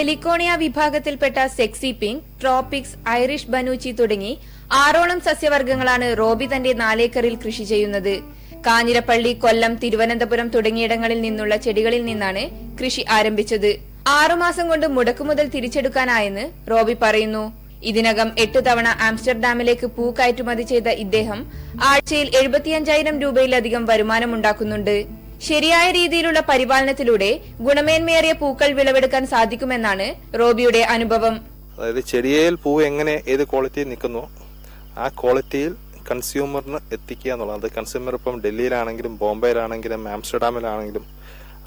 Heliconia വിഭാഗത്തിൽപ്പെട്ട sexy pink tropics Irish ബനൂച്ചി തുടങ്ങി ആറോളം സസ്യവർഗങ്ങളാണ് റോബി തന്റെ നാലേക്കറിൽ കൃഷി ചെയ്യുന്നത്. കാഞ്ഞിരപ്പള്ളി കൊല്ലം തിരുവനന്തപുരം തുടങ്ങിയിടങ്ങളിൽ നിന്നുള്ള ചെടികളിൽ നിന്നാണ് കൃഷി ആരംഭിച്ചത്. ആറുമാസം കൊണ്ട് മുടക്കുമുതൽ തിരിച്ചെടുക്കാനായെന്ന് റോബി പറയുന്നു. ഇതിനകം എട്ട് തവണ ആംസ്റ്റർഡാമിലേക്ക് പൂ കയറ്റുമതി ചെയ്ത ഇദ്ദേഹം ആഴ്ചയിൽ എഴുപത്തിയഞ്ചായിരം രൂപയിലധികം വരുമാനമുണ്ടാക്കുന്നുണ്ട്. ശരിയായ രീതിയിലുള്ള പരിപാലനത്തിലൂടെ ഗുണമേന്മയേറിയ പൂക്കൾ വിളവെടുക്കാൻ സാധിക്കുമെന്നാണ് റോബിയുടെ അനുഭവം. അതായത് ചെടിയേൽ പൂ എങ്ങനെ ഏത് ക്വാളിറ്റിയിൽ നിൽക്കുന്നു ആ ക്വാളിറ്റിയിൽ കൺസ്യൂമറിന് എത്തിക്കുക എന്നുള്ളത് അത് കൺസ്യൂമർ ഇപ്പം ഡൽഹിയിലാണെങ്കിലും ബോംബെയിലാണെങ്കിലും ആംസ്റ്റർഡാമിലാണെങ്കിലും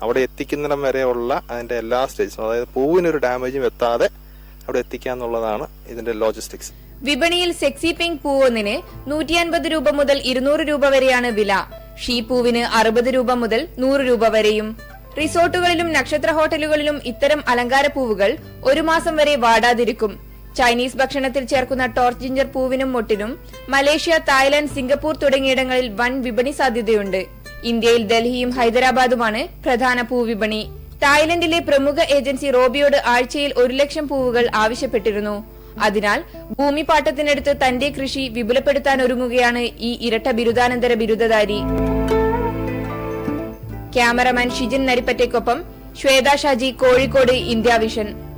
അവിടെ എത്തിക്കുന്നിടം വരെയുള്ള അതിന്റെ എല്ലാ സ്റ്റേജും അതായത് പൂവിനൊരു ഡാമേജും എത്താതെ അവിടെ എത്തിക്കുക എന്നുള്ളതാണ് ഇതിന്റെ ലോജിസ്റ്റിക്സ് വിപണിയിൽ സെക്സി പിങ്ക് പൂവൊന്നിന് നൂറ്റി അൻപത് രൂപ മുതൽ ഇരുന്നൂറ് രൂപ വരെയാണ് വില. ഷീ പൂവിന് അറുപത് രൂപ മുതൽ നൂറ് രൂപ വരെയും. റിസോർട്ടുകളിലും നക്ഷത്ര ഹോട്ടലുകളിലും ഇത്തരം അലങ്കാര പൂവുകൾ ഒരു മാസം വരെ വാടാതിരിക്കും. ചൈനീസ് ഭക്ഷണത്തിൽ ചേർക്കുന്ന ടോർച്ച് ജിഞ്ചർ പൂവിനും മൊട്ടിനും മലേഷ്യ തായ്ലാന്റ് സിംഗപ്പൂർ തുടങ്ങിയിടങ്ങളിൽ വൻ വിപണി സാധ്യതയുണ്ട്. ഇന്ത്യയിൽ ഡൽഹിയും ഹൈദരാബാദുമാണ് പ്രധാന പൂവിപണി തായ്ലൻഡിലെ പ്രമുഖ ഏജൻസി റോബിയോട് ആഴ്ചയിൽ ഒരു ലക്ഷം പൂവുകൾ ആവശ്യപ്പെട്ടിരുന്നു. അതിനാൽ ഭൂമിപാട്ടത്തിനടുത്ത് തന്റെ കൃഷി വിപുലപ്പെടുത്താൻ ഒരുങ്ങുകയാണ് ഈ ഇരട്ട ബിരുദാനന്തര ബിരുദധാരി. ക്യാമറമാൻ ഷിജിൻ നരിപ്പറ്റയ്ക്കൊപ്പം ശ്വേത ഷാജി കോഴിക്കോട് ഇന്ത്യ വിഷൻ.